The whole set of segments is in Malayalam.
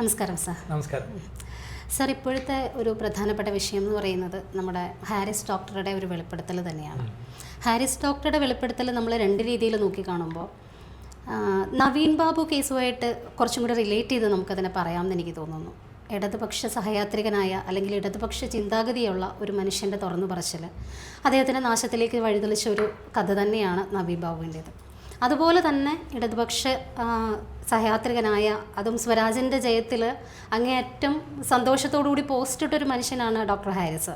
നമസ്കാരം സാർ. നമസ്കാരം. സാർ ഇപ്പോഴത്തെ ഒരു പ്രധാനപ്പെട്ട വിഷയം എന്ന് പറയുന്നത് നമ്മുടെ ഹാരിസ് ഡോക്ടറുടെ ഒരു വെളിപ്പെടുത്തൽ തന്നെയാണ്. ഹാരിസ് ഡോക്ടറുടെ വെളിപ്പെടുത്തൽ നമ്മൾ രണ്ട് രീതിയിൽ നോക്കിക്കാണുമ്പോൾ നവീൻ ബാബു കേസുമായിട്ട് കുറച്ചും കൂടി റിലേറ്റ് ചെയ്ത് നമുക്കതിനെ പറയാമെന്ന് എനിക്ക് തോന്നുന്നു. ഇടതുപക്ഷ സഹയാത്രികനായ അല്ലെങ്കിൽ ഇടതുപക്ഷ ചിന്താഗതിയുള്ള ഒരു മനുഷ്യന്റെ തുറന്നു പറച്ചിൽ അദ്ദേഹത്തിന്റെ നാശത്തിലേക്ക് വഴിതെളിച്ച ഒരു കഥ തന്നെയാണ് നവീൻ ബാബുവിന്റേത്. അതുപോലെ തന്നെ ഇടതുപക്ഷ സഹയാത്രികനായ അതും സ്വരാജിന്റെ ജയത്തിൽ അങ്ങേയറ്റം സന്തോഷത്തോടുകൂടി പോസ്റ്റ് ഇട്ടൊരു മനുഷ്യനാണ് ഡോക്ടർ ഹാരിസ്.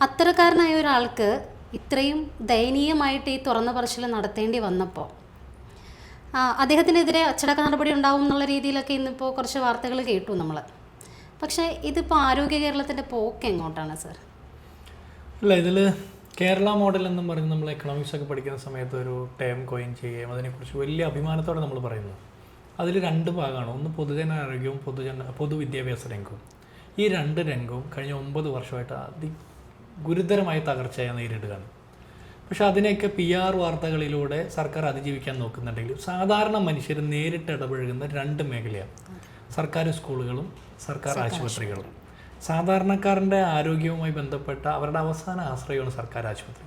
അത്തരക്കാരനായ ഒരാൾക്ക് ഇത്രയും ദയനീയമായിട്ട് ഈ തുറന്ന പറച്ചിൽ നടത്തേണ്ടി വന്നപ്പോൾ അദ്ദേഹത്തിനെതിരെ അച്ചടക്ക നടപടി ഉണ്ടാവും എന്നുള്ള രീതിയിലൊക്കെ ഇന്നിപ്പോൾ കുറച്ച് വാർത്തകൾ കേട്ടു നമ്മൾ പക്ഷേ ഇതിപ്പോൾ ആരോഗ്യ കേരളത്തിന്റെ പോക്ക് എങ്ങോട്ടാണ് സർ? അല്ല ഇതിൽ കേരള മോഡൽ എന്നും പറഞ്ഞ് നമ്മൾ എക്കണോമിക്സ് ഒക്കെ പഠിക്കുന്ന സമയത്ത് ഒരു ടേം കോയിൻ ചെയ്യുകയും അതിനെക്കുറിച്ച് വലിയ അഭിമാനത്തോടെ നമ്മൾ പറയുന്നത്. അതിൽ രണ്ട് ഭാഗമാണ്. ഒന്ന് പൊതുജന ആരോഗ്യവും പൊതുജന പൊതുവിദ്യാഭ്യാസ രംഗവും. ഈ രണ്ട് രംഗവും കഴിഞ്ഞ ഒമ്പത് വർഷമായിട്ട് അതി ഗുരുതരമായ തകർച്ചയെ നേരിടുകയാണ്. പക്ഷെ അതിനെയൊക്കെ പി ആർ വാർത്തകളിലൂടെ സർക്കാർ അതിജീവിക്കാൻ നോക്കുന്നുണ്ടെങ്കിലും സാധാരണ മനുഷ്യർ നേരിട്ട് ഇടപഴകുന്ന രണ്ട് മേഖലയാണ്. സർക്കാർ സ്കൂളുകളും സർക്കാർ ആശുപത്രികളും. സാധാരണക്കാരന്റെ ആരോഗ്യവുമായി ബന്ധപ്പെട്ട അവരുടെ അവസാന ആശ്രയമാണ് സർക്കാർ ആശുപത്രി.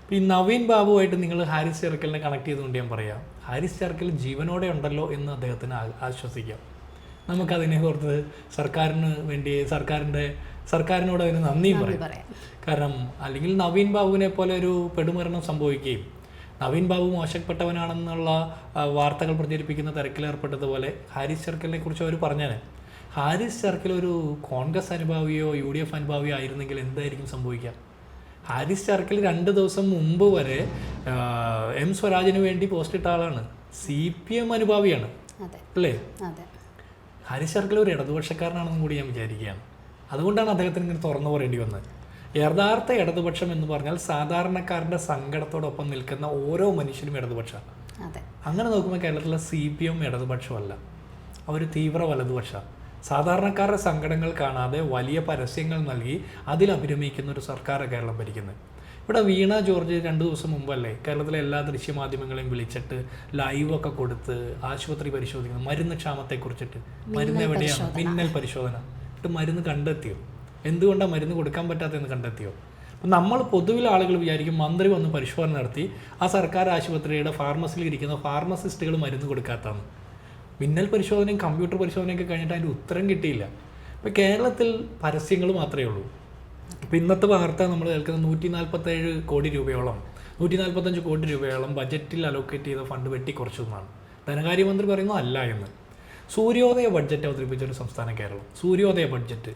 അപ്പോൾ ഈ നവീൻ ബാബുവായിട്ട് നിങ്ങൾ ഹാരിസ് ചെർക്കലിനെ കണക്ട് ചെയ്തുകൊണ്ട് ഞാൻ പറയാം. ഹാരിസ് ചെർക്കൽ ജീവനോടെ ഉണ്ടല്ലോ എന്ന് അദ്ദേഹത്തിന് ആശ്വസിക്കാം. നമുക്കതിനെ ഓർത്ത് സർക്കാരിന് വേണ്ടി സർക്കാരിന്റെ സർക്കാരിനോട് അതിന് നന്ദി പറയും. കാരണം അല്ലെങ്കിൽ നവീൻ ബാബുവിനെ പോലെ ഒരു പെടുമരണം സംഭവിക്കുകയും നവീൻ ബാബു മോശപ്പെട്ടവനാണെന്നുള്ള വാർത്തകൾ പ്രചരിപ്പിക്കുന്ന തിരക്കിലേർപ്പെട്ടതുപോലെ ഹാരിസ് ചെർക്കലിനെ കുറിച്ച് അവർ പറഞ്ഞാൽ ഹാരിസ് ചർക്കിൽ ഒരു കോൺഗ്രസ് അനുഭാവിയോ യു ഡി എഫ് അനുഭാവിയോ ആയിരുന്നെങ്കിൽ എന്തായിരിക്കും സംഭവിക്കുക? ഹാരിസ് ചർക്കിൽ രണ്ട് ദിവസം മുമ്പ് വരെ എം സ്വരാജിന് വേണ്ടി പോസ്റ്റ് ഇട്ട ആളാണ്. സി പി എം അനുഭാവിയാണ്. അല്ലേ? ഹാരിസ് ചർക്കിൽ ഒരു ഇടതുപക്ഷക്കാരനാണെന്നും കൂടി ഞാൻ വിചാരിക്കുകയാണ്. അതുകൊണ്ടാണ് അദ്ദേഹത്തിന് ഇങ്ങനെ തുറന്നു പറയേണ്ടി വന്നത്. യഥാർത്ഥ ഇടതുപക്ഷം എന്ന് പറഞ്ഞാൽ സാധാരണക്കാരന്റെ സങ്കടത്തോടൊപ്പം നിൽക്കുന്ന ഓരോ മനുഷ്യനും ഇടതുപക്ഷമാണ് അങ്ങനെ നോക്കുമ്പോൾ കേരളത്തിലെ സി പി എം ഇടതുപക്ഷമല്ല. അവർ തീവ്ര വലതുപക്ഷമാണ് സാധാരണക്കാരുടെ സങ്കടങ്ങൾ കാണാതെ വലിയ പരസ്യങ്ങൾ നൽകി അതിൽ അഭിരമിക്കുന്ന ഒരു സർക്കാർ കേരളം ഭരിക്കുന്നത്. ഇവിടെ വീണ ജോർജ് രണ്ട് ദിവസം മുമ്പല്ലേ കേരളത്തിലെ എല്ലാ ദൃശ്യമാധ്യമങ്ങളെയും വിളിച്ചിട്ട് ലൈവൊക്കെ കൊടുത്ത് ആശുപത്രി പരിശോധിക്കുന്നു. മരുന്ന് ക്ഷാമത്തെക്കുറിച്ചിട്ട്. മരുന്ന് എവിടെയാണ്? മിന്നൽ പരിശോധന. എന്നിട്ട് മരുന്ന് കണ്ടെത്തിയോ? എന്തുകൊണ്ടാണ് മരുന്ന് കൊടുക്കാൻ പറ്റാത്തതെന്ന് കണ്ടെത്തിയോ? അപ്പം നമ്മൾ പൊതുവിൽ ആളുകൾ വിചാരിക്കും മന്ത്രി വന്ന് പരിശോധന നടത്തി ആ സർക്കാർ ആശുപത്രിയുടെ ഫാർമസിയിൽ ഇരിക്കുന്ന ഫാർമസിസ്റ്റുകൾ മരുന്ന് കൊടുക്കാത്തതാണ് മിന്നൽ പരിശോധനയും കമ്പ്യൂട്ടർ പരിശോധനയൊക്കെ കഴിഞ്ഞിട്ട് അതിന്റെ ഉത്തരം കിട്ടിയില്ല. ഇപ്പോൾ കേരളത്തിൽ പരസ്യങ്ങൾ മാത്രമേ ഉള്ളൂ. ഇപ്പോൾ ഇന്നത്തെ വാർത്ത നമ്മൾ കേൾക്കുന്നത് നൂറ്റി നാൽപ്പത്തേഴ് കോടി രൂപയോളം നൂറ്റി നാൽപ്പത്തഞ്ച് കോടി രൂപയോളം ബജറ്റിൽ അലോക്കേറ്റ് ചെയ്ത ഫണ്ട് വെട്ടിക്കുറച്ചു എന്നാണ്. ധനകാര്യമന്ത്രി പറയുന്നു അല്ല എന്ന്. സൂര്യോദയ ബഡ്ജറ്റ് അവതരിപ്പിച്ച ഒരു സംസ്ഥാനം കേരളം. സൂര്യോദയ ബഡ്ജറ്റ്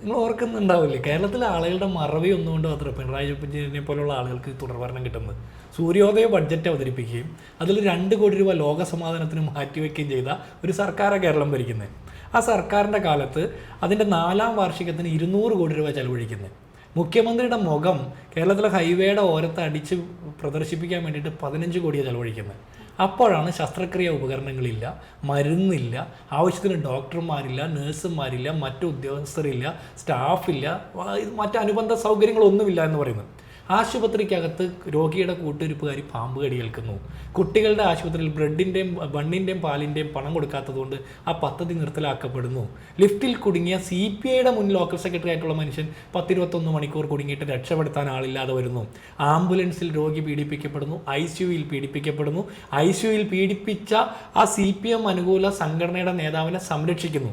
നിങ്ങൾ ഓർക്കുന്നുണ്ടാവില്ലേ? കേരളത്തിലെ ആളുകളുടെ മറവി ഒന്നുകൊണ്ട് മാത്രം പിണറായി വിജയനെ പോലുള്ള ആളുകൾക്ക് തുടർഭരണം കിട്ടുന്നത്. സൂര്യോദയ ബഡ്ജറ്റ് അവതരിപ്പിക്കുകയും അതിൽ രണ്ട് കോടി രൂപ ലോകസമാധാനത്തിന് മാറ്റിവെക്കുകയും ചെയ്ത ഒരു സർക്കാരാണ് കേരളം ഭരിക്കുന്നത്. ആ സർക്കാരിന്റെ കാലത്ത് അതിന്റെ നാലാം വാർഷികത്തിന് ഇരുന്നൂറ് കോടി രൂപ ചെലവഴിക്കുന്നത്. മുഖ്യമന്ത്രിയുടെ മുഖം കേരളത്തിലെ ഹൈവേയുടെ ഓരത്ത് അടിച്ച് പ്രദർശിപ്പിക്കാൻ വേണ്ടിയിട്ട് പതിനഞ്ച് കോടിയാണ് ചെലവഴിക്കുന്നത്. അപ്പോഴാണ് ശസ്ത്രക്രിയ ഉപകരണങ്ങളില്ല മരുന്നില്ല ആവശ്യത്തിന് ഡോക്ടർമാരില്ല നഴ്സുമാരില്ല മറ്റു ഉദ്യോഗസ്ഥരില്ല സ്റ്റാഫില്ല മറ്റു മറ്റ് അനുബന്ധ സൗകര്യങ്ങളൊന്നുമില്ല എന്ന് പറയുന്നത്. ആശുപത്രിക്കകത്ത് രോഗിയുടെ കൂട്ടിരിപ്പുകാരി പാമ്പ് കടി ഏൽക്കുന്നു കുട്ടികളുടെ ആശുപത്രിയിൽ ബ്രെഡിന്റെയും ബണ്ണിന്റെയും പാലിന്റെയും പണം കൊടുക്കാത്തതുകൊണ്ട് ആ പദ്ധതി നിർത്തലാക്കപ്പെടുന്നു. ലിഫ്റ്റിൽ കുടുങ്ങിയ സി പി ഐയുടെ മുൻ ലോക്കൽ സെക്രട്ടറി ആയിട്ടുള്ള മനുഷ്യൻ പത്തിരുപത്തൊന്ന് മണിക്കൂർ കുടുങ്ങിയിട്ട് രക്ഷപ്പെടുത്താൻ ആളില്ലാതെ വരുന്നു. ആംബുലൻസിൽ രോഗി പീഡിപ്പിക്കപ്പെടുന്നു ഐ സിയുയിൽ പീഡിപ്പിക്കപ്പെടുന്നു. ഐ സിയുയിൽ പീഡിപ്പിച്ച ആ സി പി എം അനുകൂല സംഘടനയുടെ നേതാവിനെ സംരക്ഷിക്കുന്നു.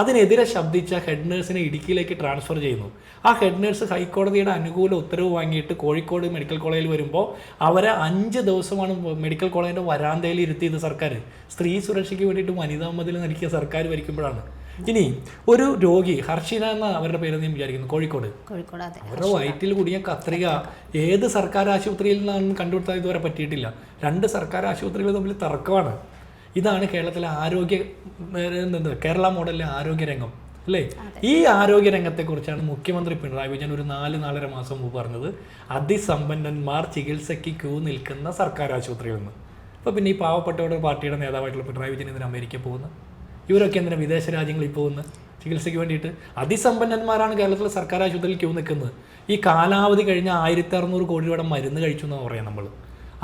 അതിനെതിരെ ശബ്ദിച്ച ഹെഡ് നേഴ്സിനെ ഇടുക്കിയിലേക്ക് ട്രാൻസ്ഫർ ചെയ്യുന്നു. ആ ഹെഡ് നേഴ്സ് ഹൈക്കോടതിയുടെ അനുകൂല ഉത്തരവ് വാങ്ങിയിട്ട് കോഴിക്കോട് മെഡിക്കൽ കോളേജിൽ വരുമ്പോൾ അവരെ അഞ്ച് ദിവസമാണ് മെഡിക്കൽ കോളേജിന്റെ വരാന്തയിൽ ഇരുത്തിയത് സർക്കാർ. സ്ത്രീ സുരക്ഷയ്ക്ക് വേണ്ടിയിട്ട് വനിതാ മതിൽ നൽകിയ സർക്കാർ ഭരിക്കുമ്പോഴാണ്. ഇനി ഒരു രോഗി ഹർഷിന എന്ന അവരുടെ പേര് ഞാൻ വിചാരിക്കുന്നു കോഴിക്കോട്. അവരുടെ വയറ്റിൽ കുടിയ കത്രിക ഏത് സർക്കാർ ആശുപത്രിയിൽ നിന്നാണെന്ന് കണ്ടുപിടുത്താൻ ഇതുവരെ പറ്റിയിട്ടില്ല. രണ്ട് സർക്കാർ ആശുപത്രികൾ തമ്മിൽ തർക്കമാണ്. ഇതാണ് കേരളത്തിലെ ആരോഗ്യ കേരള മോഡലിലെ ആരോഗ്യരംഗം അല്ലേ? ഈ ആരോഗ്യ രംഗത്തെക്കുറിച്ചാണ് മുഖ്യമന്ത്രി പിണറായി വിജയൻ ഒരു നാല് നാലര മാസം മുമ്പ് പറഞ്ഞത്. അതിസമ്പന്നന്മാർ ചികിത്സയ്ക്ക് ക്യൂ നിൽക്കുന്ന സർക്കാർ ആശുപത്രിയിൽ നിന്ന്. അപ്പോൾ പിന്നെ ഈ പാവപ്പെട്ടവരുടെ പാർട്ടിയുടെ നേതാവായിട്ടുള്ള പിണറായി വിജയൻ എന്തിനാ അമേരിക്ക പോകുന്നത് ഇവരൊക്കെ എന്തിനാ വിദേശ രാജ്യങ്ങളിൽ പോകുന്നത് ചികിത്സയ്ക്ക് വേണ്ടിയിട്ട്. അതിസമ്പന്നന്മാരാണ് കേരളത്തിലെ സർക്കാർ ആശുപത്രിയിൽ ക്യൂ നിൽക്കുന്നത്. ഈ കാലാവധി കഴിഞ്ഞ ആയിരത്തി അറുന്നൂറ് കോടി രൂപയുടെ മരുന്ന് കഴിച്ചു എന്നാണ് പറയാം നമ്മൾ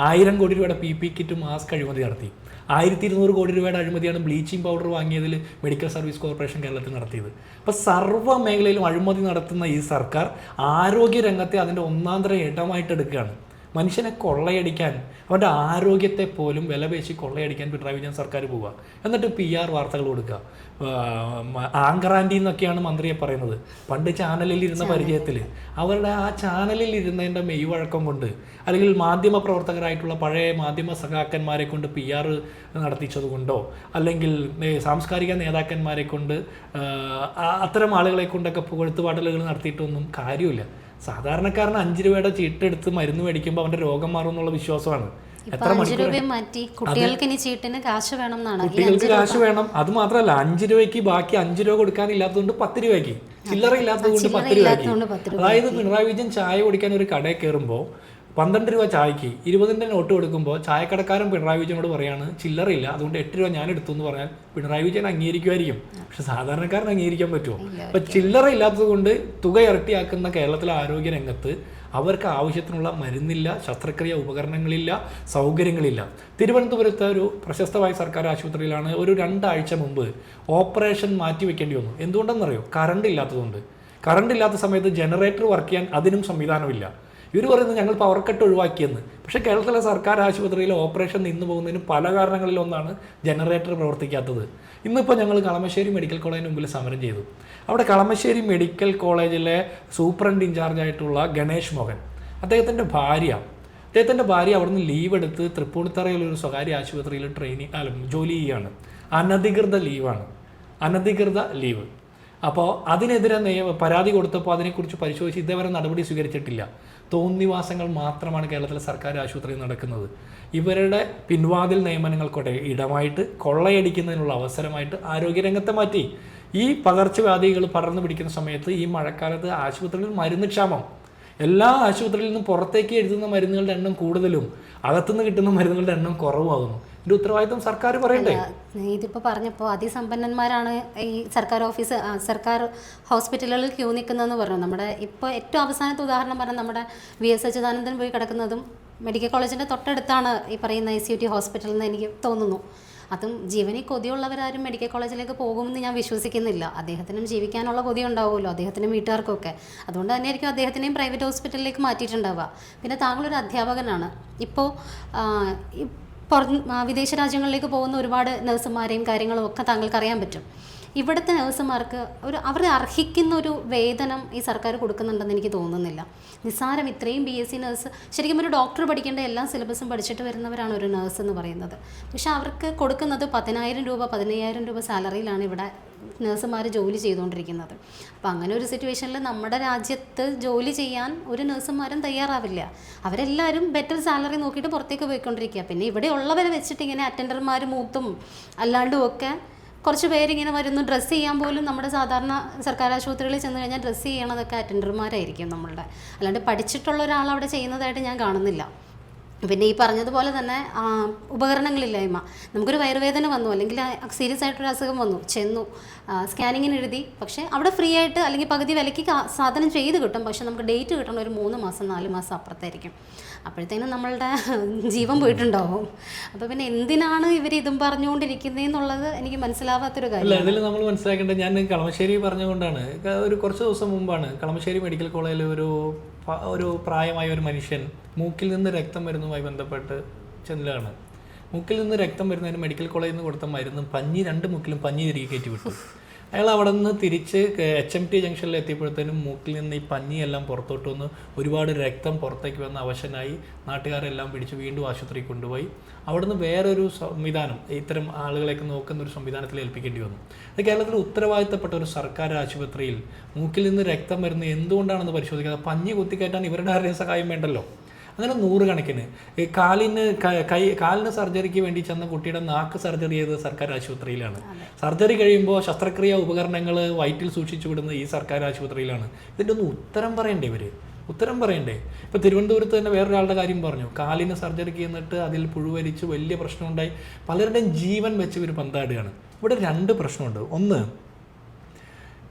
ആയിരം കോടി രൂപയുടെ പി പി കിറ്റ് മാസ്ക് അഴിമതി നടത്തി. ആയിരത്തി ഇരുന്നൂറ് കോടി രൂപയുടെ അഴിമതിയാണ് ബ്ലീച്ചിങ് പൗഡർ വാങ്ങിയതിൽ മെഡിക്കൽ സർവീസ് കോർപ്പറേഷൻ കേരളത്തിൽ നടത്തിയത്. അപ്പോൾ സർവ മേഖലയിലും അഴിമതി നടത്തുന്ന ഈ സർക്കാർ ആരോഗ്യ രംഗത്തെ അതിന്റെ ഒന്നാന്തര ഇടമായിട്ട് എടുക്കുകയാണ്. മനുഷ്യനെ കൊള്ളയടിക്കാൻ അവന്റെ ആരോഗ്യത്തെ പോലും വിലപേശി കൊള്ളയടിക്കാൻ പിണറായി വിജയൻ സർക്കാർ പോവുക. എന്നിട്ട് പി ആർ വാർത്തകൾ കൊടുക്കുക. ആങ്കറാൻഡി എന്നൊക്കെയാണ് മന്ത്രിയെ പറയുന്നത്. പണ്ട് ചാനലിൽ ഇരുന്ന പരിചയത്തിൽ അവരുടെ ആ ചാനലിൽ ഇരുന്നതിന്റെ മെയ് വഴക്കം കൊണ്ട് അല്ലെങ്കിൽ മാധ്യമ പ്രവർത്തകരായിട്ടുള്ള പഴയ മാധ്യമ സഖാക്കന്മാരെ കൊണ്ട് പി ആർ നടത്തിച്ചത് കൊണ്ടോ അല്ലെങ്കിൽ സാംസ്കാരിക നേതാക്കന്മാരെ കൊണ്ട് അത്തരം ആളുകളെ കൊണ്ടൊക്കെ പുകഴ്ത്തുപാടലുകൾ നടത്തിയിട്ടൊന്നും കാര്യമില്ല. സാധാരണക്കാരന് അഞ്ച് രൂപയുടെ ചീട്ടെടുത്ത് മരുന്ന് മേടിക്കുമ്പോൾ അവന്റെ രോഗം മാറും എന്നുള്ള വിശ്വാസമാണ്. അഞ്ച് മാറ്റി. കുട്ടികൾക്ക് ഇനി ചീട്ടിന് കാശ് വേണം എന്നാണ് കുട്ടികൾക്ക് കാശ് വേണം. അത് മാത്രമല്ല അഞ്ച് രൂപയ്ക്ക് ബാക്കി അഞ്ച് രൂപ കൊടുക്കാനില്ലാത്തതുകൊണ്ട് പത്ത് രൂപയ്ക്ക്. ചില്ലറ ഇല്ലാത്തതുകൊണ്ട് പത്ത് രൂപയ്ക്ക്. അതായത് പിണറായി വിജയൻ ചായ കുടിക്കാൻ ഒരു കടയിൽ കയറുമ്പോൾ പന്ത്രണ്ട് രൂപ ചായക്ക് ഇരുപതിന്റെ നോട്ട് കൊടുക്കുമ്പോൾ ചായക്കടക്കാരൻ പിണറായി വിജയനോട് പറയാണ് ചില്ലറയില്ല അതുകൊണ്ട് എട്ട് രൂപ ഞാൻ എടുത്തു എന്ന് പറഞ്ഞാൽ പിണറായി വിജയൻ അംഗീകരിക്കുമായിരിക്കും. പക്ഷെ സാധാരണക്കാരൻ അംഗീകരിക്കാൻ പറ്റുമോ? അപ്പൊ ചില്ലറ ഇല്ലാത്തത് കൊണ്ട് തുക ഇരട്ടിയാക്കുന്ന കേരളത്തിലെ ആരോഗ്യ രംഗത്ത് അവർക്ക് ആവശ്യത്തിനുള്ള മരുന്നില്ല ശസ്ത്രക്രിയ ഉപകരണങ്ങളില്ല സൗകര്യങ്ങളില്ല. തിരുവനന്തപുരത്തെ ഒരു പ്രശസ്തമായ സർക്കാർ ആശുപത്രിയിലാണ് ഒരു രണ്ടാഴ്ച മുമ്പ് ഓപ്പറേഷൻ മാറ്റി വെക്കേണ്ടി വന്നു. എന്തുകൊണ്ടെന്നറിയോ? കറണ്ട് ഇല്ലാത്തതുകൊണ്ട് കറണ്ട് ഇല്ലാത്ത സമയത്ത് ജനറേറ്റർ വർക്ക് ചെയ്യാൻ അതിനും സംവിധാനമില്ല. ഇവർ പറയുന്നത് ഞങ്ങൾ പവർ കട്ട് ഒഴിവാക്കിയെന്ന്. പക്ഷേ കേരളത്തിലെ സർക്കാർ ആശുപത്രിയിൽ ഓപ്പറേഷൻ നിന്ന് പോകുന്നതിന് പല കാരണങ്ങളിലൊന്നാണ് ജനറേറ്റർ പ്രവർത്തിക്കാത്തത്. ഇന്നിപ്പോൾ ഞങ്ങൾ കളമശ്ശേരി മെഡിക്കൽ കോളേജിന് മുമ്പിൽ സമരം ചെയ്തു. അവിടെ കളമശ്ശേരി മെഡിക്കൽ കോളേജിലെ സൂപ്രണ്ട് ഇൻചാർജ് ആയിട്ടുള്ള ഗണേഷ് മോഹൻ അദ്ദേഹത്തിന്റെ ഭാര്യ. അദ്ദേഹത്തിന്റെ ഭാര്യ അവിടുന്ന് ലീവ് എടുത്ത് തൃപ്പൂണിത്തറയിൽ ഒരു സ്വകാര്യ ആശുപത്രിയിൽ ട്രെയിനിങ് അല്ല ജോലി ചെയ്യുകയാണ്. അനധികൃത ലീവാണ് അനധികൃത ലീവ് അപ്പോൾ അതിനെതിരെ പരാതി കൊടുത്തപ്പോൾ അതിനെക്കുറിച്ച് പരിശോധിച്ച് ഇതേവരെ നടപടി സ്വീകരിച്ചിട്ടില്ല. തോന്നിവാസങ്ങൾ മാത്രമാണ് കേരളത്തിലെ സർക്കാർ ആശുപത്രിയിൽ നടക്കുന്നത്. ഇവരുടെ പിൻവാതിൽ നിയമനങ്ങൾക്കൊക്കെ ഇടമായിട്ട് കൊള്ളയടിക്കുന്നതിനുള്ള അവസരമായിട്ട് ആരോഗ്യരംഗത്തെ മാറ്റി. ഈ പകർച്ചവ്യാധികൾ പടർന്നു പിടിക്കുന്ന സമയത്ത് ഈ മഴക്കാലത്ത് ആശുപത്രിയിൽ മരുന്ന് ക്ഷാമം എല്ലാ ആശുപത്രിയിൽ നിന്നും പുറത്തേക്ക് എഴുതുന്ന മരുന്നുകളുടെ എണ്ണം കൂടുതലും അകത്തുനിന്ന് കിട്ടുന്ന മരുന്നുകളുടെ എണ്ണം കുറവാകുന്നു. ഇതിന്റെ ഉത്തരവാദിത്വം സർക്കാർ പറയണ്ടേ? ഇതിപ്പോ പറഞ്ഞപ്പോൾ അതിസമ്പന്നന്മാരാണ് ഈ സർക്കാർ ഓഫീസ് സർക്കാർ ഹോസ്പിറ്റലുകളിൽ ക്യൂ നിൽക്കുന്നതെന്ന് പറഞ്ഞു. നമ്മുടെ ഇപ്പോൾ ഏറ്റവും അവസാനത്തെ ഉദാഹരണം പറഞ്ഞാൽ നമ്മുടെ വി എസ് അച്യുതാനന്ദൻ പോയി കിടക്കുന്നതും മെഡിക്കൽ കോളേജിന്റെ തൊട്ടടുത്താണ് ഈ പറയുന്ന I C U T hospital എന്ന് എനിക്ക് തോന്നുന്നു. അതും ജീവനിൽ കൊതിയുള്ളവരാരും മെഡിക്കൽ കോളേജിലേക്ക് പോകുമെന്ന് ഞാൻ വിശ്വസിക്കുന്നില്ല. അദ്ദേഹത്തിനും ജീവിക്കാനുള്ള കൊതി ഉണ്ടാവുമല്ലോ അദ്ദേഹത്തിനും വീട്ടുകാർക്കൊക്കെ. അതുകൊണ്ട് തന്നെയായിരിക്കും അദ്ദേഹത്തിനെയും പ്രൈവറ്റ് ഹോസ്പിറ്റലിലേക്ക് മാറ്റിയിട്ടുണ്ടാവുക. പിന്നെ താങ്കളൊരു അധ്യാപകനാണ്. ഇപ്പോൾ പുറം വിദേശ രാജ്യങ്ങളിലേക്ക് പോകുന്ന ഒരുപാട് നഴ്സുമാരെയും കാര്യങ്ങളും ഒക്കെ താങ്കൾക്ക് അറിയാൻ പറ്റും. ഇവിടുത്തെ നഴ്സുമാർക്ക് ഒരു അവർ അർഹിക്കുന്ന ഒരു വേതനം ഈ സർക്കാർ കൊടുക്കുന്നുണ്ടെന്ന് എനിക്ക് തോന്നുന്നില്ല. നിസ്സാരം ഇത്രയും ബി എസ് സി നഴ്സ് ശരിക്കും ഒരു ഡോക്ടർ പഠിക്കേണ്ട എല്ലാ സിലബസും പഠിച്ചിട്ട് വരുന്നവരാണ് ഒരു നഴ്സ് എന്ന് പറയുന്നത്. പക്ഷെ അവർക്ക് കൊടുക്കുന്നത് പതിനായിരം രൂപ പതിനയ്യായിരം രൂപ സാലറിയിലാണ് ഇവിടെ നഴ്സുമാർ ജോലി ചെയ്തുകൊണ്ടിരിക്കുന്നത്. അപ്പം അങ്ങനെ ഒരു സിറ്റുവേഷനിൽ നമ്മുടെ രാജ്യത്ത് ജോലി ചെയ്യാൻ ഒരു നഴ്സുമാരും തയ്യാറാവില്ല. അവരെല്ലാവരും ബെറ്റർ സാലറി നോക്കിയിട്ട് പുറത്തേക്ക് പോയിക്കൊണ്ടിരിക്കുക. പിന്നെ ഇവിടെ ഉള്ളവരെ വെച്ചിട്ട് ഇങ്ങനെ അറ്റൻഡർമാർ മൂത്തും അല്ലാണ്ടും ഒക്കെ കുറച്ച് പേരിങ്ങനെ വരുന്നു. ഡ്രസ്സ് ചെയ്യാൻ പോലും നമ്മുടെ സാധാരണ സർക്കാർ ആശുപത്രികളിൽ ചെന്ന് കഴിഞ്ഞാൽ ഡ്രസ്സ് ചെയ്യണതൊക്കെ അറ്റൻഡർമാരായിരിക്കും നമ്മളുടെ. അല്ലാണ്ട് പഠിച്ചിട്ടുള്ള ഒരാൾ അവിടെ ചെയ്യുന്നതായിട്ട് ഞാൻ കാണുന്നില്ല. പിന്നെ ഈ പറഞ്ഞതുപോലെ തന്നെ ഉപകരണങ്ങളില്ലായ്മ. നമുക്കൊരു വയറുവേദന വന്നു അല്ലെങ്കിൽ സീരിയസ് ആയിട്ടൊരു അസുഖം വന്നു ചെന്നു. സ്കാനിങ്ങിന് എഴുതി. പക്ഷേ അവിടെ ഫ്രീ ആയിട്ട് അല്ലെങ്കിൽ പകുതി വിലയ്ക്ക് സാധനം ചെയ്ത് കിട്ടും. പക്ഷേ നമുക്ക് ഡേറ്റ് കിട്ടണം ഒരു മൂന്ന് മാസം നാല് മാസം അപ്പുറത്തായിരിക്കും. അപ്പോഴത്തേനും നമ്മളുടെ ജീവൻ പോയിട്ടുണ്ടാവും. അപ്പോൾ പിന്നെ എന്തിനാണ് ഇവർ ഇതും പറഞ്ഞുകൊണ്ടിരിക്കുന്നതെന്നുള്ളത് എനിക്ക് മനസ്സിലാവാത്തൊരു കാര്യം. ഇതിൽ നമ്മൾ മനസ്സിലാക്കേണ്ടത് ഞാൻ കളമശ്ശേരി പറഞ്ഞുകൊണ്ടാണ്. ഒരു കുറച്ച് ദിവസം മുമ്പാണ്. കളമശ്ശേരി മെഡിക്കൽ കോളേജിൽ ഒരു ഒരു പ്രായമായ ഒരു മനുഷ്യൻ മൂക്കിൽ നിന്ന് രക്തം വരുന്നതുമായി ബന്ധപ്പെട്ട് ചെല്ലുകയാണ്. മൂക്കിൽ നിന്ന് രക്തം വരുന്നതിന് മെഡിക്കൽ കോളേജിൽ നിന്ന് കൊടുത്ത മരുന്നും പഞ്ഞി രണ്ട് മൂക്കിലും പഞ്ഞി തിരികെ കയറ്റി വിട്ടു. അയാൾ അവിടെ നിന്ന് തിരിച്ച് എച്ച് എം ടി ജംഗ്ഷനിൽ എത്തിയപ്പോഴത്തേനും മൂക്കിൽ നിന്ന് ഈ പഞ്ഞിയെല്ലാം പുറത്തോട്ട് വന്ന് ഒരുപാട് രക്തം പുറത്തേക്ക് വന്ന് അവശനായി നാട്ടുകാരെല്ലാം പിടിച്ച് വീണ്ടും ആശുപത്രിയിൽ കൊണ്ടുപോയി. അവിടുന്ന് വേറൊരു സംവിധാനം ഇത്തരം ആളുകളെയൊക്കെ നോക്കുന്ന ഒരു സംവിധാനത്തിൽ ഏൽപ്പിക്കേണ്ടി വന്നു. അത് കേരളത്തിൽ ഉത്തരവാദിത്തപ്പെട്ട ഒരു സർക്കാർ ആശുപത്രിയിൽ മൂക്കിൽ നിന്ന് രക്തം വരുന്നത് എന്തുകൊണ്ടാണെന്ന് പരിശോധിക്കാതെ പഞ്ഞി കുത്തിക്കയറ്റാൻ ഇവരുടെ ആരുടെ സഹായം വേണ്ടല്ലോ? അങ്ങനെ നൂറുകണക്കിന്. ഈ കാലിന് കൈ കാലിന് സർജറിക്ക് വേണ്ടി ചെന്ന കുട്ടിയുടെ നാക്ക് സർജറി ചെയ്തത് സർക്കാർ ആശുപത്രിയിലാണ്. സർജറി കഴിയുമ്പോൾ ശസ്ത്രക്രിയ ഉപകരണങ്ങൾ വയറ്റിൽ സൂക്ഷിച്ചു വിടുന്നത് ഈ സർക്കാർ ആശുപത്രിയിലാണ്. ഇതിന്റെ ഒന്ന് ഉത്തരം പറയണ്ടേ ഇവർ ഉത്തരം പറയണ്ടേ? ഇപ്പോൾ തിരുവനന്തപുരത്ത് തന്നെ വേറൊരാളുടെ കാര്യം പറഞ്ഞു. കാലിന് സർജറിക്ക് എന്നിട്ട് അതിൽ പുഴുവരിച്ച് വലിയ പ്രശ്നമുണ്ടായി. പലരുടെയും ജീവൻ വെച്ച് ഇവർ പന്താടുകയാണ്. ഇവിടെ രണ്ട് പ്രശ്നമുണ്ട്. ഒന്ന്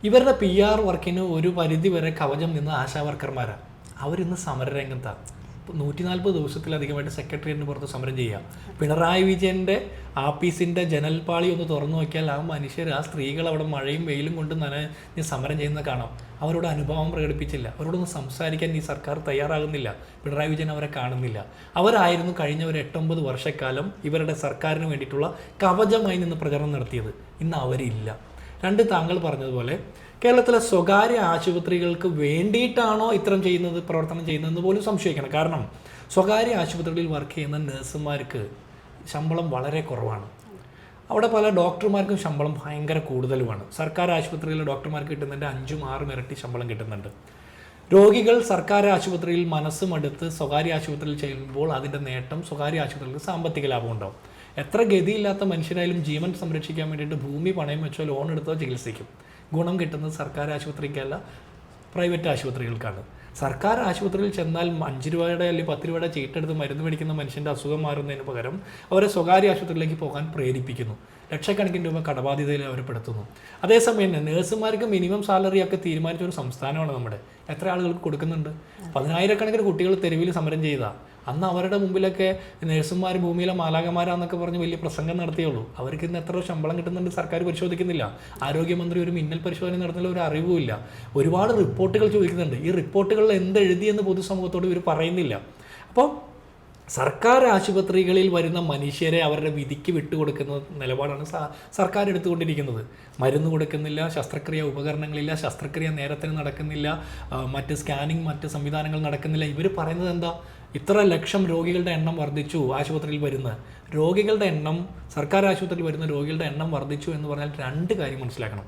ഇവരുടെ പി ആർ വർക്കിന് ഒരു പരിധി വരെ കവചം നിന്ന് ആശാ വർക്കർമാരാണ് അവരിന്ന് സമരരംഗത്താണ് നൂറ്റി നാൽപ്പത് ദിവസത്തിലധികമായിട്ട് സെക്രട്ടേറിയറ്റിന് പുറത്ത് സമരം ചെയ്യാം പിണറായി വിജയന്റെ ആപ്പീസിന്റെ ജനൽപാളി ഒന്ന് തുറന്നു നോക്കിയാൽ ആ മനുഷ്യർ ആ സ്ത്രീകൾ അവിടെ മഴയും വെയിലും കൊണ്ട് നനഞ്ഞ് സമരം ചെയ്യുന്നത് കാണാം. അവരോട് അനുഭവം പ്രകടിപ്പിച്ചില്ല. അവരോടൊന്ന് സംസാരിക്കാൻ ഈ സർക്കാർ തയ്യാറാകുന്നില്ല. പിണറായി വിജയൻ അവരെ കാണുന്നില്ല. അവരായിരുന്നു കഴിഞ്ഞ ഒരു എട്ടൊമ്പത് വർഷക്കാലം ഇവരുടെ സർക്കാരിന് വേണ്ടിയിട്ടുള്ള കവചമായി നിന്ന് പ്രചരണം നടത്തിയത്. ഇന്ന് അവരില്ല. രണ്ട് താങ്കൾ പറഞ്ഞതുപോലെ കേരളത്തിലെ സ്വകാര്യ ആശുപത്രികൾക്ക് വേണ്ടിയിട്ടാണോ ഇത്തരം ചെയ്യുന്നത് പ്രവർത്തനം ചെയ്യുന്നതെന്ന് പോലും സംശയിക്കണം. കാരണം സ്വകാര്യ ആശുപത്രികളിൽ വർക്ക് ചെയ്യുന്ന നഴ്സുമാർക്ക് ശമ്പളം വളരെ കുറവാണ്. അവിടെ പല ഡോക്ടർമാർക്കും ശമ്പളം ഭയങ്കര കൂടുതലുമാണ്. സർക്കാർ ആശുപത്രിയിലെ ഡോക്ടർമാർക്ക് കിട്ടുന്നതിന്റെ അഞ്ചും ആറും ഇരട്ടി ശമ്പളം കിട്ടുന്നുണ്ട്. രോഗികൾ സർക്കാർ ആശുപത്രിയിൽ മനസ്സുമെടുത്ത് സ്വകാര്യ ആശുപത്രിയിൽ ചെയ്യുമ്പോൾ അതിന്റെ നേട്ടം സ്വകാര്യ ആശുപത്രികൾക്ക് സാമ്പത്തിക ലാഭം ഉണ്ടാവും. എത്ര ഗതിയില്ലാത്ത മനുഷ്യരായാലും ജീവൻ സംരക്ഷിക്കാൻ വേണ്ടിയിട്ട് ഭൂമി പണയം വെച്ചോ ലോൺ എടുത്തോ ചികിത്സിക്കും. ഗുണം കിട്ടുന്നത് സർക്കാർ ആശുപത്രിക്കല്ല പ്രൈവറ്റ് ആശുപത്രികൾക്കാണ്. സർക്കാർ ആശുപത്രിയിൽ ചെന്നാൽ അഞ്ച് രൂപയുടെ അല്ലെങ്കിൽ പത്ത് രൂപയുടെ ചീട്ടെടുത്ത് മരുന്ന് മേടിക്കുന്ന മനുഷ്യന്റെ അസുഖം മാറുന്നതിന് പകരം അവരെ സ്വകാര്യ ആശുപത്രിയിലേക്ക് പോകാൻ പ്രേരിപ്പിക്കുന്നു. ലക്ഷക്കണക്കിന് രൂപ കടബാധ്യതയിൽ അവരെ പെടുത്തുന്നു. അതേസമയം നേഴ്സുമാർക്ക് മിനിമം സാലറി ഒക്കെ തീരുമാനിച്ച ഒരു സംസ്ഥാനമാണ് നമ്മുടെ. എത്ര ആളുകൾക്ക് കൊടുക്കുന്നുണ്ട്? പതിനായിരക്കണക്കിന് കുട്ടികൾ തെരുവിൽ സമരം ചെയ്താ. അന്ന് അവരുടെ മുമ്പിലൊക്കെ നഴ്സുമാർ ഭൂമിയിലെ മാലാകമാരാന്നൊക്കെ പറഞ്ഞ് വലിയ പ്രസംഗം നടത്തിയുള്ളൂ. അവർക്ക് ഇന്ന് എത്ര ശമ്പളം കിട്ടുന്നുണ്ട് സർക്കാർ പരിശോധിക്കുന്നില്ല. ആരോഗ്യമന്ത്രി ഒരു മിന്നൽ പരിശോധന നടത്തുന്ന ഒരു അറിവുമില്ല. ഒരുപാട് റിപ്പോർട്ടുകൾ ചോദിക്കുന്നുണ്ട്. ഈ റിപ്പോർട്ടുകളിൽ എന്ത് എഴുതിയെന്ന് പൊതുസമൂഹത്തോട് ഇവർ പറയുന്നില്ല. അപ്പോൾ സർക്കാർ ആശുപത്രികളിൽ വരുന്ന മനുഷ്യരെ അവരുടെ വിധിക്ക് വിട്ടുകൊടുക്കുന്ന നിലപാടാണ് സർക്കാർ എടുത്തുകൊണ്ടിരിക്കുന്നത്. മരുന്ന് കൊടുക്കുന്നില്ല ശസ്ത്രക്രിയ ഉപകരണങ്ങളില്ല ശസ്ത്രക്രിയ നേരത്തിന് നടക്കുന്നില്ല മറ്റ് സ്കാനിങ് മറ്റ് സംവിധാനങ്ങൾ നടക്കുന്നില്ല. ഇവർ പറയുന്നത് എന്താ? ഇത്ര ലക്ഷം രോഗികളുടെ എണ്ണം വർദ്ധിച്ചു ആശുപത്രിയിൽ വരുന്ന രോഗികളുടെ എണ്ണം സർക്കാർ ആശുപത്രിയിൽ വരുന്ന രോഗികളുടെ എണ്ണം വർദ്ധിച്ചു എന്ന് പറഞ്ഞാൽ രണ്ട് കാര്യം മനസ്സിലാക്കണം.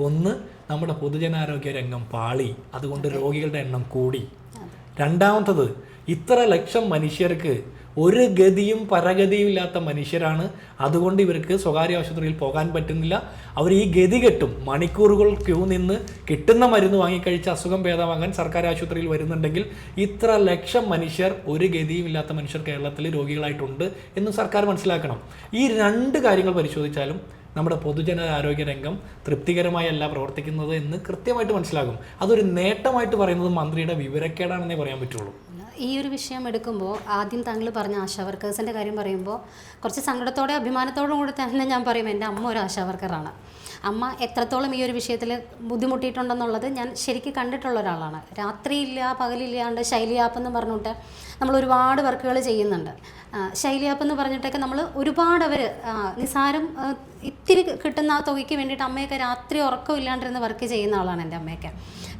ഒന്ന് നമ്മുടെ പൊതുജനാരോഗ്യ രംഗം പാളി അതുകൊണ്ട് രോഗികളുടെ എണ്ണം കൂടി. രണ്ടാമത്തത് ഇത്ര ലക്ഷം മനുഷ്യർക്ക് ഒരു ഗതിയും പരഗതിയും ഇല്ലാത്ത മനുഷ്യരാണ്. അതുകൊണ്ട് ഇവർക്ക് സ്വകാര്യ ആശുപത്രിയിൽ പോകാൻ പറ്റുന്നില്ല. അവർ ഈ ഗതി കെട്ടും. മണിക്കൂറുകൾ ക്യൂ നിന്ന് കിട്ടുന്ന മരുന്ന് വാങ്ങിക്കഴിച്ച് അസുഖം ഭേദമാകാൻ സർക്കാർ ആശുപത്രിയിൽ വരുന്നുണ്ടെങ്കിൽ ഇത്ര ലക്ഷം മനുഷ്യർ ഒരു ഗതിയും ഇല്ലാത്ത മനുഷ്യർ കേരളത്തിൽ രോഗികളായിട്ടുണ്ട് എന്ന് സർക്കാർ മനസ്സിലാക്കണം. ഈ രണ്ട് കാര്യങ്ങൾ പരിശോധിച്ചാലും നമ്മുടെ പൊതുജന ആരോഗ്യ രംഗം തൃപ്തികരമായല്ല പ്രവർത്തിക്കുന്നത് എന്ന് കൃത്യമായിട്ട് മനസ്സിലാകും. അതൊരു നേട്ടമായിട്ട് പറയുന്നത് മന്ത്രിയുടെ വിവരക്കേടാണെന്നേ പറയാൻ പറ്റുള്ളൂ. ഈ ഒരു വിഷയം എടുക്കുമ്പോൾ ആദ്യം താങ്കൾ പറഞ്ഞ ആശാ വർക്കേഴ്സിന്റെ കാര്യം പറയുമ്പോൾ കുറച്ച് സങ്കടത്തോടെ അഭിമാനത്തോടും കൂടി തന്നെ ഞാൻ പറയും എന്റെ അമ്മ ഒരു ആശാ വർക്കറാണ് അമ്മ എത്രത്തോളം ഈ ഒരു വിഷയത്തിൽ ബുദ്ധിമുട്ടിയിട്ടുണ്ടെന്നുള്ളത് ഞാൻ ശരിക്കും കണ്ടിട്ടുള്ള ഒരാളാണ്. രാത്രിയില്ല പകലില്ലാണ്ട് ശൈലി ആപ്പ് പറഞ്ഞിട്ട് നമ്മൾ ഒരുപാട് വർക്കുകൾ ചെയ്യുന്നുണ്ട്. ആ, ശൈലി ആപ്പ് എന്ന് പറഞ്ഞിട്ടൊക്കെ നമ്മൾ ഒരുപാട് അവർ നിസാരം ഇത്തിരി കിട്ടുന്ന ആ തുകയ്ക്ക് വേണ്ടിയിട്ട് അമ്മയൊക്കെ രാത്രി ഉറക്കമില്ലാണ്ടിരുന്ന് വർക്ക് ചെയ്യുന്ന ആളാണ് എന്റെ അമ്മയൊക്കെ.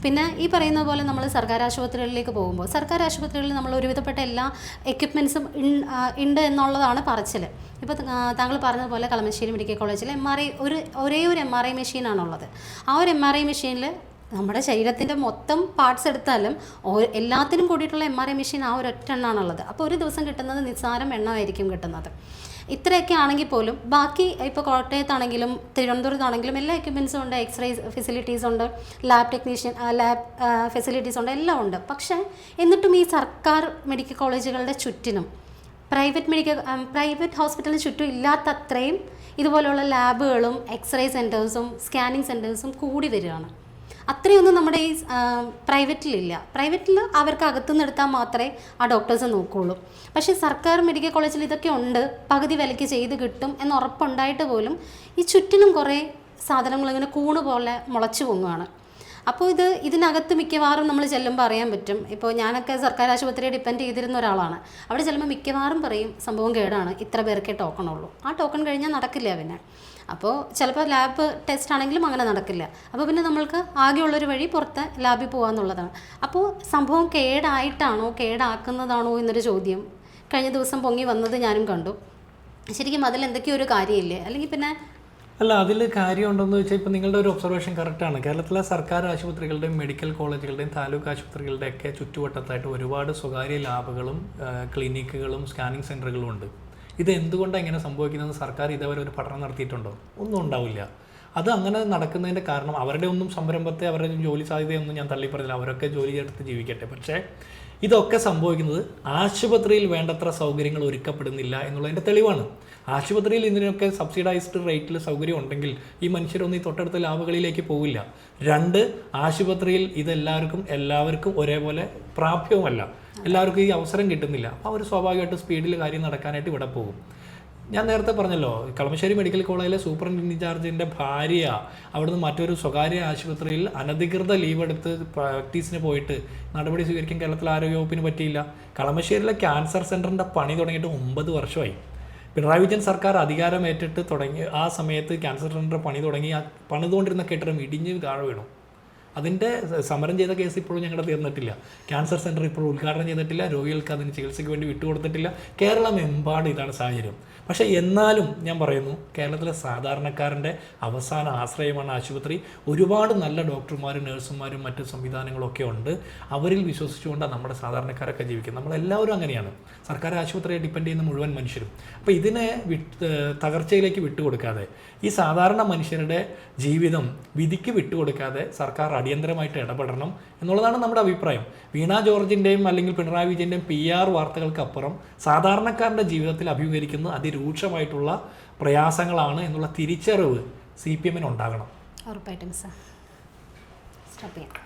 പിന്നെ ഈ പറയുന്ന പോലെ നമ്മൾ സർക്കാർ ആശുപത്രികളിലേക്ക് പോകുമ്പോൾ സർക്കാർ ആശുപത്രികളിൽ നമ്മൾ ഒരുവിധപ്പെട്ട എല്ലാ എക്യുപ്മെൻസും ഉണ്ട് എന്നുള്ളതാണ് പറച്ചിൽ ഇപ്പോൾ താങ്കൾ പറഞ്ഞതുപോലെ കളമശ്ശേരി മെഡിക്കൽ കോളേജിൽ എം ആർ ഐ ഒരു ഒരേ ഒരു എം ആർ ഐ മെഷീനാണുള്ളത് ആ ഒരു എം ആർ ഐ മെഷീനിൽ നമ്മുടെ ശരീരത്തിന്റെ മൊത്തം പാർട്സ് എടുത്താലും എല്ലാത്തിനും കൂടിയിട്ടുള്ള എം ആർ ഐ മെഷീൻ ആ ഒരു ഒറ്റ എണ്ണാണുള്ളത്. അപ്പോൾ ഒരു ദിവസം കിട്ടുന്നത് നിസ്സാരം എണ്ണമായിരിക്കും കിട്ടുന്നത്. ഇത്രയൊക്കെ ആണെങ്കിൽ പോലും ബാക്കി ഇപ്പോൾ കോട്ടയത്താണെങ്കിലും തിരുവനന്തപുരത്താണെങ്കിലും എല്ലാ എക്യുപ്മെൻസും ഉണ്ട് എക്സ്റേ ഫെസിലിറ്റീസ് ഉണ്ട് ലാബ് ടെക്നീഷ്യൻ ലാബ് ഫെസിലിറ്റീസ് ഉണ്ട് എല്ലാം ഉണ്ട്. പക്ഷേ എന്നിട്ടും ഈ സർക്കാർ മെഡിക്കൽ കോളേജുകളുടെ ചുറ്റിനും പ്രൈവറ്റ് മെഡിക്കൽ പ്രൈവറ്റ് ഹോസ്പിറ്റലിന് ചുറ്റും ഇല്ലാത്തത്രയും ഇതുപോലെയുള്ള ലാബുകളും എക്സ്റേ സെന്റേഴ്സും സ്കാനിങ് സെന്റേഴ്സും കൂടി വരികയാണ്. അത്രയൊന്നും നമ്മുടെ ഈ പ്രൈവറ്റിലില്ല. പ്രൈവറ്റിൽ അവർക്ക് അകത്തുനിന്ന് എടുത്താൽ മാത്രമേ ആ ഡോക്ടേഴ്സ് നോക്കുകയുള്ളൂ പക്ഷേ സർക്കാർ മെഡിക്കൽ കോളേജിൽ ഇതൊക്കെ ഉണ്ട്. പകുതി വിലയ്ക്ക് ചെയ്ത് കിട്ടും എന്ന് ഉറപ്പുണ്ടായിട്ട് പോലും ഈ ചുറ്റിനും കുറേ സാധനങ്ങൾ ഇങ്ങനെ കൂണ് പോലെ മുളച്ചു പൊങ്ങുകയാണ് അപ്പോൾ ഇത് ഇതിനകത്ത് മിക്കവാറും നമ്മൾ ചെല്ലുമ്പോൾ അറിയാൻ പറ്റും. ഇപ്പോൾ ഞാനൊക്കെ സർക്കാർ ആശുപത്രിയെ ഡിപ്പെൻഡ് ചെയ്തിരുന്ന ഒരാളാണ്. അവിടെ ചെല്ലുമ്പോൾ മിക്കവാറും പറയും സംഭവം കേടാണ്. ഇത്ര പേർക്കേ ടോക്കൺ ഉള്ളൂ. ആ ടോക്കൺ കഴിഞ്ഞാൽ നടക്കില്ല പിന്നെ. അപ്പോൾ ചിലപ്പോൾ ലാബ് ടെസ്റ്റ് ആണെങ്കിലും അങ്ങനെ നടക്കില്ല. അപ്പോൾ പിന്നെ നമ്മൾക്ക് ആകെയുള്ളൊരു വഴി പുറത്ത് ലാബിൽ പോകാമെന്നുള്ളതാണ് അപ്പോൾ സംഭവം കേടായിട്ടാണോ കേടാക്കുന്നതാണോ എന്നൊരു ചോദ്യം. കഴിഞ്ഞ ദിവസം പൊങ്ങി വന്നത് ഞാനും കണ്ടു. ശരിക്കും അതിൽ എന്തൊക്കെയോ ഒരു കാര്യമില്ലേ? അല്ലെങ്കിൽ പിന്നെ അല്ല അതിൽ കാര്യമുണ്ടെന്ന് വെച്ചാൽ ഇപ്പോൾ നിങ്ങളുടെ ഒരു ഒബ്സർവേഷൻ കറക്റ്റാണ് കേരളത്തിലെ സർക്കാർ ആശുപത്രികളുടെയും മെഡിക്കൽ കോളേജുകളുടെയും താലൂക്ക് ആശുപത്രികളുടെയൊക്കെ ചുറ്റുവട്ടത്തായിട്ട് ഒരുപാട് സ്വകാര്യ ലാബുകളും ക്ലിനിക്കുകളും സ്കാനിങ് സെന്ററുകളും ഉണ്ട്. ഇത് എന്തുകൊണ്ടാണ് ഇങ്ങനെ സംഭവിക്കുന്നതെന്ന് സർക്കാർ ഇതേവരെ ഒരു പഠനം നടത്തിയിട്ടുണ്ടോ? ഒന്നും ഉണ്ടാവില്ല. അത് അങ്ങനെ നടക്കുന്നതിന്റെ കാരണം അവരുടെ ഒന്നും സംരംഭത്തെ അവരുടെ ജോലി സാധ്യതയൊന്നും ഞാൻ തള്ളി പറഞ്ഞില്ല അവരൊക്കെ ജോലി എടുത്ത് ജീവിക്കട്ടെ. പക്ഷേ ഇതൊക്കെ സംഭവിക്കുന്നത് ആശുപത്രിയിൽ വേണ്ടത്ര സൗകര്യങ്ങൾ ഒരുക്കപ്പെടുന്നില്ല എന്നുള്ളതിന്റെ തെളിവാണ്. ആശുപത്രിയിൽ ഇതിനൊക്കെ സബ്സിഡൈസ്ഡ് റേറ്റിൽ സൗകര്യം ഉണ്ടെങ്കിൽ ഈ മനുഷ്യരൊന്നും ഈ തൊട്ടടുത്ത ലാബുകളിലേക്ക് പോവില്ല. രണ്ട് ആശുപത്രിയിൽ ഇതെല്ലാവർക്കും എല്ലാവർക്കും ഒരേപോലെ പ്രാപ്യവുമല്ല. എല്ലാവർക്കും ഈ അവസരം കിട്ടുന്നില്ല. അപ്പോൾ അവർ സ്വാഭാവികമായിട്ട് സ്പീഡിൽ കാര്യം നടക്കാനായിട്ട് ഇവിടെ പോകും. ഞാൻ നേരത്തെ പറഞ്ഞല്ലോ കളമശ്ശേരി മെഡിക്കൽ കോളേജിലെ സൂപ്രണ്ട് ഇൻചാർജിന്റെ ഭാര്യ അവിടുന്ന് മറ്റൊരു സ്വകാര്യ ആശുപത്രിയിൽ അനധികൃത ലീവ് എടുത്ത് പ്രാക്ടീസിന് പോയിട്ട് നടപടി സ്വീകരിക്കാൻ കേരളത്തിലെ ആരോഗ്യവകുപ്പിന് പറ്റിയില്ല. കളമശ്ശേരിയിലെ ക്യാൻസർ സെന്ററിന്റെ പണി തുടങ്ങിയിട്ട് ഒമ്പത് വർഷമായി. പിണറായി വിജയൻ സർക്കാർ അധികാരമേറ്റിട്ട് തുടങ്ങി ആ സമയത്ത് ക്യാൻസർ സെന്റർ പണി തുടങ്ങി ആ പണിതുകൊണ്ടിരുന്ന കെട്ടിടം ഇടിഞ്ഞ് താഴെ വീണു. അതിന്റെ സമരം ചെയ്ത കേസ് ഇപ്പോഴും ഞങ്ങളുടെ തീർന്നിട്ടില്ല. ക്യാൻസർ സെന്റർ ഇപ്പോഴും ഉദ്ഘാടനം ചെയ്തിട്ടില്ല. രോഗികൾക്ക് അതിന് ചികിത്സയ്ക്ക് വേണ്ടി വിട്ടുകൊടുത്തിട്ടില്ല. കേരളമെമ്പാട് ഇതാണ് സാഹചര്യം. പക്ഷേ എന്നാലും ഞാൻ പറയുന്നു കേരളത്തിലെ സാധാരണക്കാരന്റെ അവസാന ആശ്രയമാണ് ആശുപത്രി. ഒരുപാട് നല്ല ഡോക്ടർമാരും നഴ്സുമാരും മറ്റ് സംവിധാനങ്ങളൊക്കെ ഉണ്ട്. അവരിൽ വിശ്വസിച്ചുകൊണ്ടാണ് നമ്മുടെ സാധാരണക്കാരൊക്കെ ജീവിക്കുന്നത്. നമ്മളെല്ലാവരും അങ്ങനെയാണ്. സർക്കാർ ആശുപത്രിയെ ഡിപ്പെൻഡ് ചെയ്യുന്ന മുഴുവൻ മനുഷ്യരും. അപ്പോൾ ഇതിനെ വിട്ട് തകർച്ചയിലേക്ക് വിട്ടുകൊടുക്കാതെ ഈ സാധാരണ മനുഷ്യരുടെ ജീവിതം വിധിക്ക് വിട്ടുകൊടുക്കാതെ സർക്കാർ അടിയന്തരമായിട്ട് ഇടപെടണം എന്നുള്ളതാണ് നമ്മുടെ അഭിപ്രായം. വീണ ജോർജിന്റെയും അല്ലെങ്കിൽ പിണറായി വിജയന്റെയും പി ആർ വാർത്തകൾക്കപ്പുറം സാധാരണക്കാരന്റെ ജീവിതത്തിൽ അഭിമുഖീകരിക്കുന്ന അതിരൂക്ഷമായിട്ടുള്ള പ്രയാസങ്ങളാണ് എന്നുള്ള തിരിച്ചറിവ് സി പി എമ്മിന് ഉണ്ടാകണം ഉറപ്പായിട്ടും സാർ. സ്റ്റോപ്പ് ചെയ്യാം.